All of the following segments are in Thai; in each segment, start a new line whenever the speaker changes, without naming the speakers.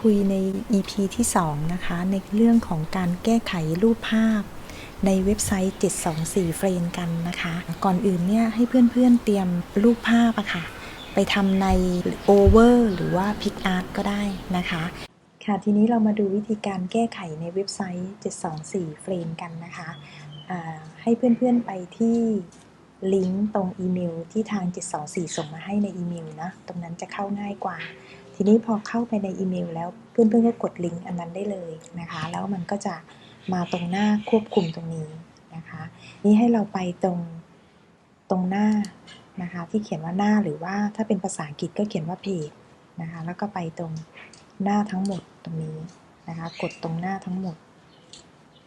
คุยใน EP ที่ 2 นะคะ ในเรื่องของการแก้ไขรูปภาพ ในเว็บไซต์ 724เฟรนกันนะคะ ก่อนอื่นเนี่ยให้เพื่อนๆเตรียมรูปภาพอะค่ะ ไปทำใน Over หรือว่า PicArt ก็ได้นะคะ ค่ะทีนี้เรามาดูวิธีการแก้ไขในเว็บไซต์ 724เฟรนกันนะคะให้เพื่อนๆไปที่ลิงก์ตรงอีเมลที่ทาง 724 ส่งมาให้ในอีเมลนะ ตรงนั้นจะเข้าง่ายกว่า ทีนี้พอเข้าไปในอีเมลแล้วเพื่อนๆก็กดลิงก์อันนั้นได้เลยนะคะ แล้วมันก็จะมาตรงหน้าควบคุมตรงนี้นะคะ นี่ให้เราไปตรงตรงหน้านะคะ ที่เขียนว่าหน้าหรือว่าถ้าเป็นภาษาอังกฤษก็เขียนว่าเพจนะคะ แล้วก็ไปตรงหน้าทั้งหมดตรงนี้นะคะ กดตรงหน้าทั้งหมด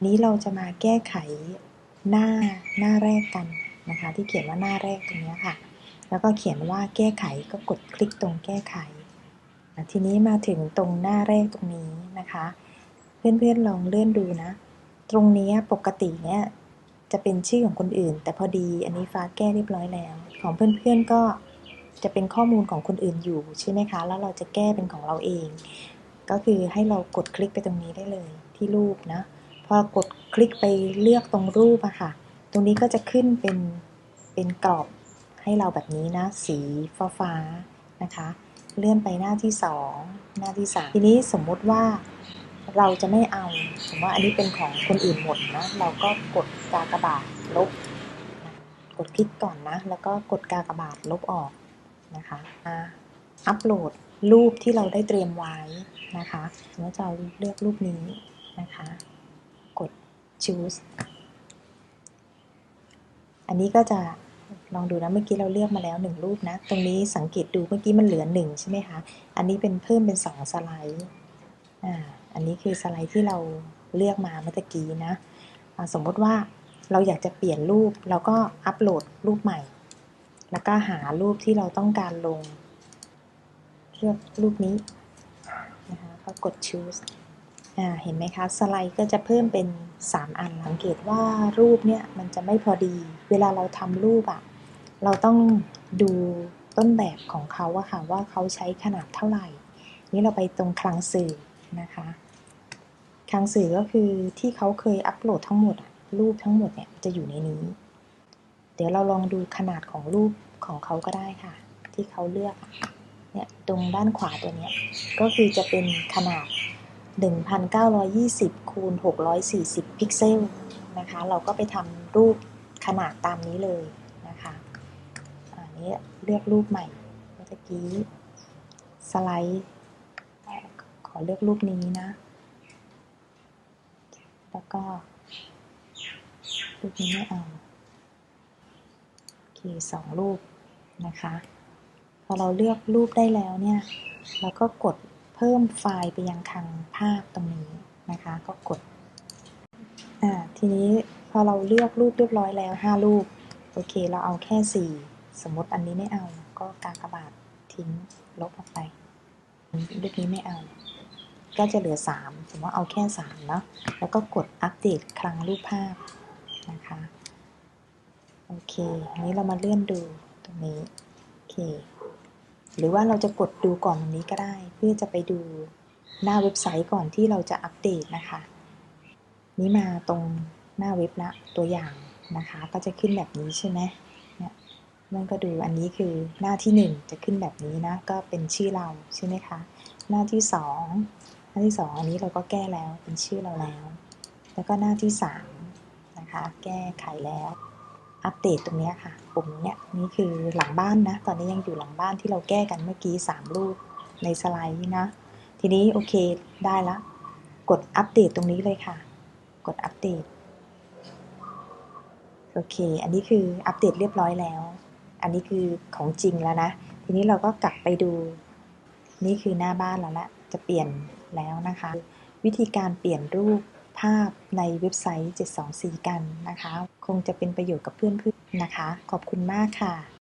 นี้เราจะมาแก้ไขหน้าหน้าแรกกันนะคะ ที่เขียนว่าหน้าแรกตรงนี้ค่ะ แล้วก็เขียนว่าแก้ไขก็กดคลิกตรงแก้ไข ทีนี้มาถึงตรงหน้าแรกตรงนี้นะคะ เพื่อนๆลองเลื่อนดูนะ ตรงนี้ปกติเนี่ยจะเป็นชื่อของคนอื่น แต่พอดีอันนี้ฟ้าแก้เรียบร้อยแล้ว ของเพื่อนๆก็จะเป็นข้อมูลของคนอื่นอยู่ใช่ไหมคะ แล้วเราจะแก้เป็นของเราเอง ก็คือให้เรากดคลิกไปตรงนี้ได้เลยที่รูปนะ พอกดคลิกไปเลือกตรงรูปอะค่ะ ตรงนี้ก็จะขึ้นเป็นเป็นกรอบให้เราแบบนี้นะ สีฟ้าฟ้าๆนะคะ เลื่อนไปหน้าที่สองหน้าที่สามทีนี้สมมุติว่าเราจะไม่เอาสมมติว่าอันนี้เป็นของคนอื่นหมดนะเราก็กดกากบาทลบนะกดคลิกก่อนนะ แล้วก็กดกากบาทลบออกนะคะอ่าอัปโหลดรูปที่เราได้เตรียมไว้นะคะสมมติจะเอาเลือกรูปนี้นะคะ กด choose อันนี้ก็จะ ลองดูนะเมื่อกี้เราเลือกมาแล้วหนึ่งรูปนะ ตรงนี้สังเกตดูเมื่อกี้มันเหลือหนึ่งใช่ไหมคะ อันนี้เป็นเพิ่มเป็นสองสไลด์อ่าอันนี้คือสไลด์ที่เราเลือกมาเมื่อกี้นะอ่าสมมติว่าเราอยากจะเปลี่ยนรูปเราก็อัปโหลดรูปใหม่ แล้วก็หารูปที่เราต้องการลงเลือกรูปนี้นะคะก็กด choose อ่าเห็นไหมคะสไลด์ก็จะเพิ่มเป็น 3 อันสังเกตว่ารูปเนี่ยมันจะไม่พอดี เวลาเราทำรูปอะ เราต้องดูต้นแบบของเขาอะค่ะว่าเขาใช้ขนาดเท่าไหร่ นี่เราไปตรงคลังสื่อนะคะคลังสื่อก็คือที่เขาเคยอัปโหลดทั้งหมดรูปทั้งหมดเนี่ยจะอยู่ในนี้ เดี๋ยวเราลองดูขนาดของรูปของเขาก็ได้ค่ะ ที่เขาเลือกเนี่ยตรงด้านขวาตัวเนี้ยก็คือจะเป็นขนาด 1,920 คูณ 640 พิกเซลนะคะ เราก็ไปทำรูปขนาดตามนี้เลย เลือกรูปใหม่เมื่อกี้สไลด์ขอเลือกรูปนี้นะ แล้วก็รูปนี้ไม่เอาโอเคสองรูปนะคะ พอเราเลือกรูปได้แล้วเนี่ย เราก็กดเพิ่มไฟล์ไปยังคลังภาพตรงนี้นะคะ ก็กดอ่าทีนี้พอเราเลือกรูปเรียบร้อยแล้ว 5 รูป โอเค เราเอาแค่ 4 สมมติอันนี้ไม่เอา ก็กากบาททิ้งลบออกไปรูปนี้ไม่เอา ก็จะเหลือ3สมว่าเอาแค่3เนาะแล้วก็กดอัปเดตคลังรูปภาพนะคะ โอเคอันนี้เรามาเลื่อนดูตรงนี้ โอเค หรือว่าเราจะกดดูก่อนตรงนี้ก็ได้ เพื่อจะไปดูหน้าเว็บไซต์ก่อนที่เราจะอัปเดตนะคะ นี้มาตรงหน้าเว็บละตัวอย่างนะคะ ก็จะขึ้นแบบนี้ใช่ไหม นี่ยมันก็ดูอันนี้คือหน้าที่หนึ่งจะขึ้นแบบนี้นะ ก็เป็นชื่อเราใช่ไหมคะ หน้าที่สองหน้าที่สองอันนี้เราก็แก้แล้วเป็นชื่อเราแล้ว แล้วก็หน้าที่สามนะคะแก้ไขแล้ว อัปเดตตรงนี้ค่ะ ปุ่มเนี้ยนี่คือหลังบ้านนะ ตอนนี้ยังอยู่หลังบ้านที่เราแก้กันเมื่อกี้ 3 รูปในสไลด์นะ ทีนี้โอเคได้ละ กดอัปเดตตรงนี้เลยค่ะ กดอัปเดต โอเค อันนี้คืออัปเดตเรียบร้อยแล้ว อันนี้คือของจริงแล้วนะ ทีนี้เราก็กลับไปดู นี่คือหน้าบ้านแล้วละ จะเปลี่ยนแล้วนะคะ วิธีการเปลี่ยนรูปภาพในเว็บไซต์ 724 กันนะคะ คงจะเป็นประโยชน์กับเพื่อนๆนะคะ ขอบคุณมากค่ะ